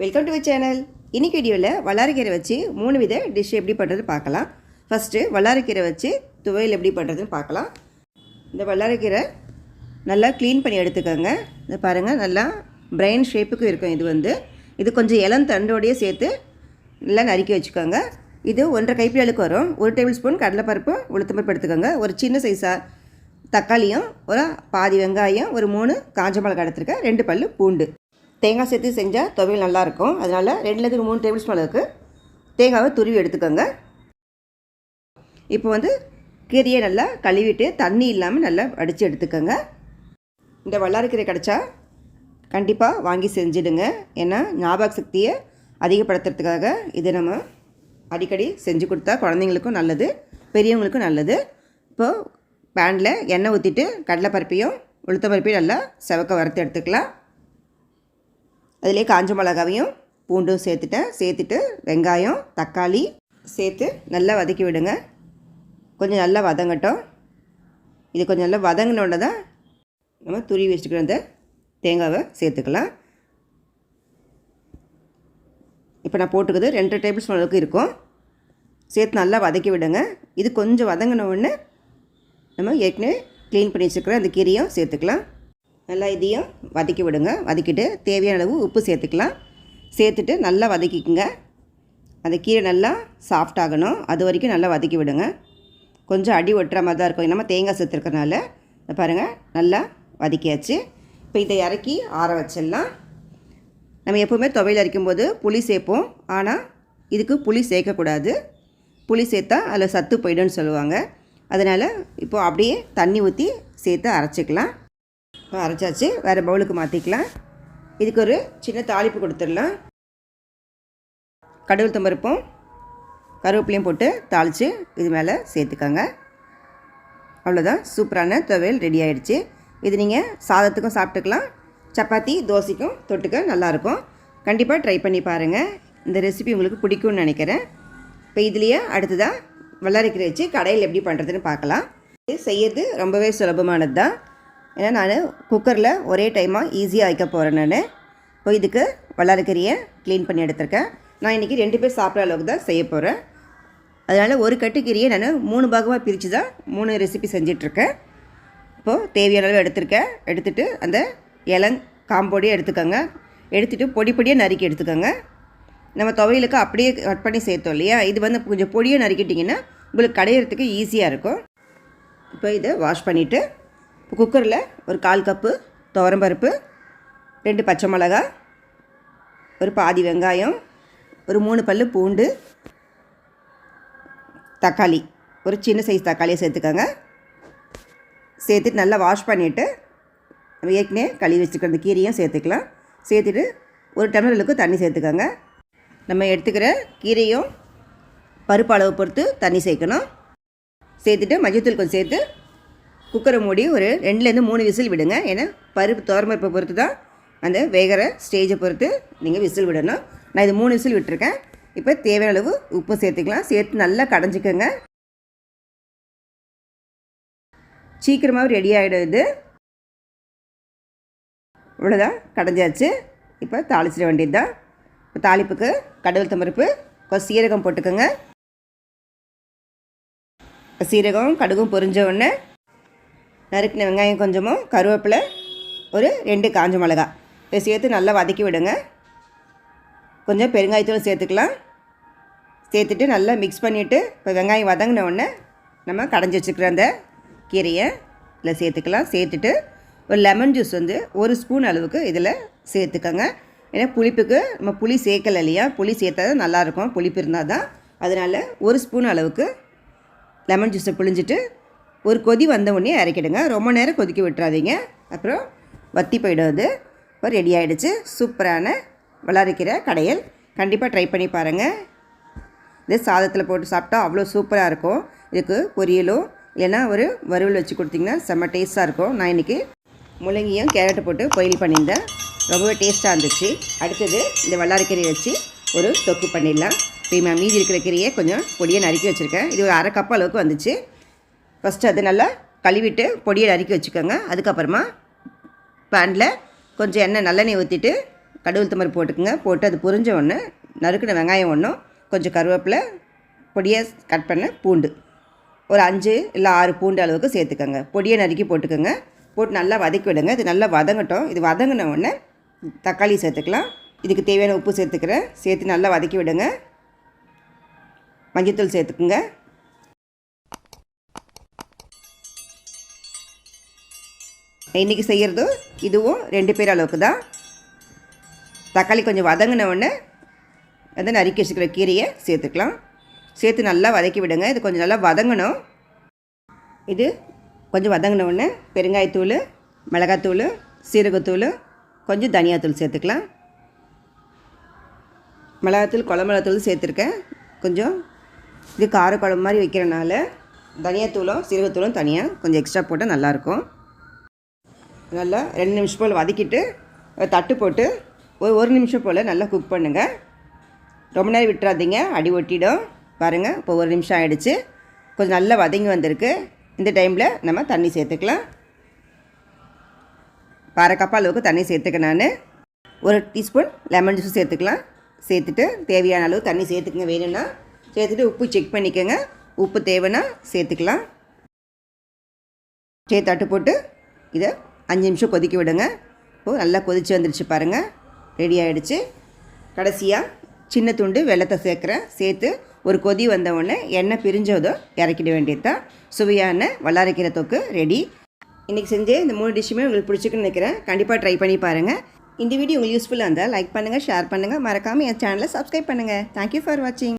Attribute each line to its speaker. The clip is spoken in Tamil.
Speaker 1: வெல்கம் டு சேனல் இன்றைக்கி வீடியோவில் வல்லாரக்கீரை வச்சு மூணு வித டிஷ் எப்படி பண்ணுறது பார்க்கலாம். ஃபஸ்ட்டு வல்லாரக்கீரை வச்சு துவையல் எப்படி பண்ணுறதுன்னு பார்க்கலாம். இந்த வல்லாரக்கீரை நல்லா க்ளீன் பண்ணி எடுத்துக்கோங்க. இந்த பாருங்கள் நல்லா பிரைன் ஷேப்புக்கு இருக்கும் இது வந்து. இது கொஞ்சம் இளம் தண்டோடையே சேர்த்து நல்லா நறுக்கி வச்சுக்கோங்க. இது ஒன்றரை கைப்பிடி அளவுக்கு வரும். ஒரு டேபிள் ஸ்பூன் கடலைப்பருப்பு உளுத்தம்பருப்பு எடுத்துக்கோங்க. ஒரு சின்ன சைஸாக தக்காளியும் ஒரு பாதி வெங்காயம் ஒரு மூணு காஞ்ச மிளகாய் எடுத்துருக்கேன். ரெண்டு பல் பூண்டு. தேங்காய் சேர்த்து செஞ்சால் துவையல் நல்லாயிருக்கும். அதனால் ரெண்டுலேருந்து மூணு டேபிள் ஸ்பூன் அளவுக்கு தேங்காவை துருவி எடுத்துக்கோங்க. இப்போ வந்து கீரையை நல்லா கழுவிட்டு தண்ணி இல்லாமல் நல்லா அடித்து எடுத்துக்கோங்க. இந்த வல்லாரக்கீரை கிடச்சா கண்டிப்பாக வாங்கி செஞ்சிடுங்க. ஏன்னா ஞாபக சக்தியை அதிகப்படுத்துறதுக்காக இதை நம்ம அடிக்கடி செஞ்சு கொடுத்தா குழந்தைங்களுக்கும் நல்லது பெரியவங்களுக்கும் நல்லது. இப்போது பேனில் எண்ணெய் ஊற்றிட்டு கடலைப்பருப்பையும் உளுத்தப்பருப்பையும் நல்லா செவக்க வறுத்து எடுத்துக்கலாம். அதிலே காஞ்ச மிளகாவையும் பூண்டும் சேர்த்துட்டேன். சேர்த்துட்டு வெங்காயம் தக்காளி சேர்த்து நல்லா வதக்கி விடுங்க. கொஞ்சம் நல்லா வதங்கட்டும். இது கொஞ்சம் நல்லா வதங்கினோட தான் நம்ம துருவி வச்சுக்கிற அந்த தேங்காவை சேர்த்துக்கலாம். இப்போ நான் போட்டுக்கிறது ரெண்டு டேபிள் ஸ்பூன் அளவுக்கு இருக்கும். சேர்த்து நல்லா வதக்கி விடுங்க. இது கொஞ்சம் வதங்கின உடனே நம்ம ஏற்கனவே க்ளீன் பண்ணி வச்சுருக்கிற அந்த கீரையும் சேர்த்துக்கலாம். நல்லா இதையும் வதக்கி விடுங்க. வதக்கிட்டு தேவையான அளவு உப்பு சேர்த்துக்கலாம். சேர்த்துட்டு நல்லா வதக்கிக்குங்க. அந்த கீரை நல்லா சாஃப்ட் ஆகணும். அது வரைக்கும் நல்லா வதக்கி விடுங்க. கொஞ்சம் அடி ஒட்டுற மாதிரி தான் இருக்கும். நம்ம தேங்காய் சேர்த்துருக்கறனால பாருங்கள் நல்லா வதக்கியாச்சு. இப்போ இதை இறக்கி ஆற வச்சிடலாம். நம்ம எப்போவுமே துவையல் அரைக்கும்போது புளி சேர்ப்போம். ஆனால் இதுக்கு புளி சேர்க்கக்கூடாது. புளி சேர்த்தா அதில் சத்து போயிடும்னு சொல்லுவாங்க. அதனால் இப்போது அப்படியே தண்ணி ஊற்றி சேர்த்து அரைச்சிக்கலாம். அரைச்சாச்சு. வேறு பவுலுக்கு மாற்றிக்கலாம் இதுக்கு ஒரு சின்ன தாளிப்பு கொடுத்துடலாம். கடவுள் தம்பருப்பும் கருவேப்பிலையும் போட்டு தாளித்து இது மேலே சேர்த்துக்கோங்க. அவ்வளோதான் சூப்பரான துவையல் ரெடி ஆகிடுச்சு இது நீங்கள் சாதத்துக்கும் சாப்பிட்டுக்கலாம். சப்பாத்தி தோசைக்கும் தொட்டுக்க நல்லாயிருக்கும் கண்டிப்பாக ட்ரை பண்ணி பாருங்கள் இந்த ரெசிபி உங்களுக்கு பிடிக்கும்னு நினைக்கிறேன். இப்போ இதுலேயே அடுத்ததாக வல்லாரிக்கீரை வச்சு கடையில் எப்படி பண்ணுறதுன்னு பார்க்கலாம். இது செய்யறது ரொம்பவே சுலபமானது தான் ஏன்னா நான் குக்கரில் ஒரே டைமாக ஈஸியாக வைக்க போகிறேன் நான். இப்போ இதுக்கு வல்லாரக்கறியை க்ளீன் பண்ணி எடுத்திருக்கேன். நான் இன்றைக்கி ரெண்டு பேர் சாப்பிட்ற அளவுக்கு தான் செய்ய போகிறேன் அதனால் ஒரு கட்டுக்கீரையை நான் மூணு பாகமாக பிரித்து தான் மூணு ரெசிபி செஞ்சிட்ருக்கேன். இப்போது தேவையான அளவு எடுத்திருக்கேன். எடுத்துகிட்டு அந்த இலங் காம்போடியே எடுத்துக்கோங்க. எடுத்துகிட்டு பொடி பொடியாக நறுக்கி எடுத்துக்கோங்க. நம்ம துவையலுக்கு அப்படியே கட் பண்ணி சேர்த்தோம் இல்லையா? இது வந்து கொஞ்சம் பொடியாக நறுக்கிட்டிங்கன்னா உங்களுக்கு கடையிறதுக்கு ஈஸியாக இருக்கும். இப்போ இதை வாஷ் பண்ணிவிட்டு இப்போ குக்கரில் ஒரு கால் கப்பு துவரம்பருப்பு ரெண்டு பச்சை மிளகா ஒரு பாதி வெங்காயம் ஒரு மூணு பல் பூண்டு தக்காளி. ஒரு சின்ன சைஸ் தக்காளியை சேர்த்துக்கோங்க. சேர்த்துட்டு நல்லா வாஷ் பண்ணிவிட்டு நம்ம ஏற்கனவே கழுவி வச்சுருக்க அந்த கீரையும் சேர்த்துக்கலாம். சேர்த்துட்டு ஒரு டம்ளருக்கு தண்ணி சேர்த்துக்கோங்க. நம்ம எடுத்துக்கிற கீரையும் பருப்பு அளவு பொறுத்து தண்ணி சேர்க்கணும். சேர்த்துட்டு மஞ்சத்தூள் கொஞ்சம் சேர்த்து குக்கரை மூடி ஒரு ரெண்டுலேருந்து மூணு விசில் விடுங்க. ஏன்னா பருப்பு துவரம்பருப்பை பொறுத்து தான் அந்த வேகிற ஸ்டேஜை பொறுத்து நீங்கள் விசில் விடணும். நான் இது மூணு விசில் விட்டுருக்கேன். இப்போ தேவையான அளவு உப்பு சேர்த்துக்கலாம். சேர்த்து நல்லா கடைஞ்சிக்கோங்க. சீக்கிரமாக ரெடி ஆகிடும் இது இவ்வளோதான் கடைஞ்சாச்சு. இப்போ தாளிச்சிட வேண்டியது தான் இப்போ தாளிப்புக்கு கடவுள் தம்பருப்பு கொஞ்சம் சீரகம் போட்டுக்கோங்க. சீரகம் கடுகும் பொரிஞ்ச உடனே நறுக்கின வெங்காயம் கொஞ்சமும் கருவேப்பிலை ஒரு ரெண்டு காஞ்ச மிளகா. இதை சேர்த்து நல்லா வதக்கி விடுங்க. கொஞ்சம் பெருங்காயத்தூள் சேர்த்துக்கலாம். சேர்த்துட்டு நல்லா மிக்ஸ் பண்ணிவிட்டு இப்போ வெங்காயம் வதங்கின உடனே நம்ம கடைஞ்சி வச்சுக்கிற அந்த கீரையை இதில் சேர்த்துக்கலாம். சேர்த்துட்டு ஒரு லெமன் ஜூஸ் வந்து ஒரு ஸ்பூன் அளவுக்கு இதில் சேர்த்துக்கோங்க. ஏன்னா புளிப்புக்கு நம்ம புளி சேர்க்கலை இல்லையா? புளி சேர்த்தா தான் நல்லாயிருக்கும் புளிப்பு இருந்தால் தான். அதனால் ஒரு ஸ்பூன் அளவுக்கு லெமன் ஜூஸை புழிஞ்சிட்டு ஒரு கொதி வந்தவுடனே இறக்கிடுங்க ரொம்ப நேரம் கொதிக்க விட்டுறாதீங்க. அப்புறம் வத்தி போயிடும் அது. இப்போ ரெடி ஆகிடுச்சு சூப்பரான வளர்க்கிற கடையல். கண்டிப்பாக ட்ரை பண்ணி பாருங்கள் இது சாதத்தில் போட்டு சாப்பிட்டா அவ்வளோ சூப்பராக இருக்கும். இதுக்கு பொரியலும் இல்லைன்னா ஒரு வறுவல் வச்சு கொடுத்தீங்கன்னா செம்ம டேஸ்ட்டாக இருக்கும். நான் இன்றைக்கி முள்ளங்கியும் கேரட்டு போட்டு பொரியல் பண்ணியிருந்தேன். ரொம்பவே டேஸ்ட்டாக இருந்துச்சு. அடுத்தது இந்த வல்லாரக்கீரையை வச்சு ஒரு தொக்கு பண்ணிடலாம். இப்போ மீதி இருக்கிற கீரையை கொஞ்சம் பொடியை நறுக்கி வச்சுருக்கேன். இது ஒரு அரை கப் அளவுக்கு வந்துச்சு. ஃபஸ்ட்டு அது நல்லா கழுவிட்டு பொடியை நறுக்கி வச்சுக்கோங்க. அதுக்கப்புறமா பேனில் கொஞ்சம் எண்ணெய் நல்லெண்ணெய் ஊற்றிட்டு கடுகு தமர் போட்டுக்குங்க. போட்டு அது புரிஞ்ச ஒன்று நறுக்கின வெங்காயம் ஒன்றும் கொஞ்சம் கருவேப்பிலை பொடியை கட் பண்ண பூண்டு. ஒரு அஞ்சு இல்லை ஆறு பூண்டு அளவுக்கு சேர்த்துக்கோங்க. பொடியை நறுக்கி போட்டுக்கோங்க. போட்டு நல்லா வதக்கி விடுங்க. இது நல்லா வதங்கட்டும். இது வதங்கின உடனே தக்காளி சேர்த்துக்கலாம். இதுக்கு தேவையான உப்பு சேர்த்துக்கிறேன். சேர்த்து நல்லா வதக்கி விடுங்க. மஞ்சத்தூள் சேர்த்துக்குங்க. இன்றைக்கி செய்கிறதும் இதுவும் ரெண்டு பேர் அளவுக்கு தான். தக்காளி கொஞ்சம் வதங்கின உடனே வந்து நறுக்கி வச்சுக்கிற கீரையை சேர்த்துக்கலாம். சேர்த்து நல்லா வதக்கி விடுங்க. இது கொஞ்சம் நல்லா வதங்கணும். இது கொஞ்சம் வதங்கின உடனே பெருங்காயத்தூள் மிளகாத்தூள் சீரகத்தூள் கொஞ்சம் தனியாத்தூள் சேர்த்துக்கலாம். மிளகாத்தூள் குழம்புளத்தூள் சேர்த்துருக்கேன். கொஞ்சம் இது கார குழம்பு மாதிரி வைக்கிறனால தனியாத்தூளும் சீரகத்தூளும் தனியாக கொஞ்சம் எக்ஸ்ட்ரா போட்டால் நல்லாயிருக்கும் நல்லா ரெண்டு நிமிஷம் போல் வதக்கிட்டு தட்டு போட்டு ஒரு ஒரு நிமிஷம் போல் நல்லா குக் பண்ணுங்கள் ரொம்ப நேரம் விட்டுறாதீங்க அடி ஒட்டிடும். பாருங்கள் இப்போ ஒரு நிமிஷம் ஆகிடுச்சு கொஞ்சம் நல்லா வதங்கி வந்திருக்கு. இந்த டைமில் நம்ம தண்ணி சேர்த்துக்கலாம். அரை அளவுக்கு தண்ணி சேர்த்துக்க நான். ஒரு டீஸ்பூன் லெமன் ஜூஸ் சேர்த்துக்கலாம். சேர்த்துட்டு தேவையான அளவு தண்ணி சேர்த்துக்கங்க வேணும்னா. சேர்த்துட்டு உப்பு செக் பண்ணிக்கோங்க. உப்பு தேவைன்னா சேர்த்துக்கலாம். சே தட்டு போட்டு இதை அஞ்சு நிமிஷம் கொதிக்க விடுங்க. இப்போது நல்லா கொதித்து வந்துடுச்சு பாருங்கள் ரெடி ஆகிடுச்சு கடைசியாக சின்ன துண்டு வெள்ளத்தை சேர்க்குறேன். சேர்த்து ஒரு கொதி வந்தவுடனே எண்ணெய் பிரிஞ்சதோ இறக்கிட வேண்டியது தான் சுவையான வல்லாரைக்கீரை தொக்கு ரெடி இன்றைக்கி செஞ்ச இந்த மூணு டிஷ்ஷுமே உங்களுக்கு பிடிச்சிக்குன்னு நினைக்கிறேன். கண்டிப்பாக ட்ரை பண்ணி பாருங்கள் இந்த வீடியோ உங்களுக்கு யூஸ்ஃபுல்லாக இருந்தால் லைக் பண்ணுங்கள் ஷேர் பண்ணுங்கள் மறக்காமல் என் சேனலை சப்ஸ்கிரைப் பண்ணுங்கள் தேங்க்யூ ஃபார் வாட்சிங்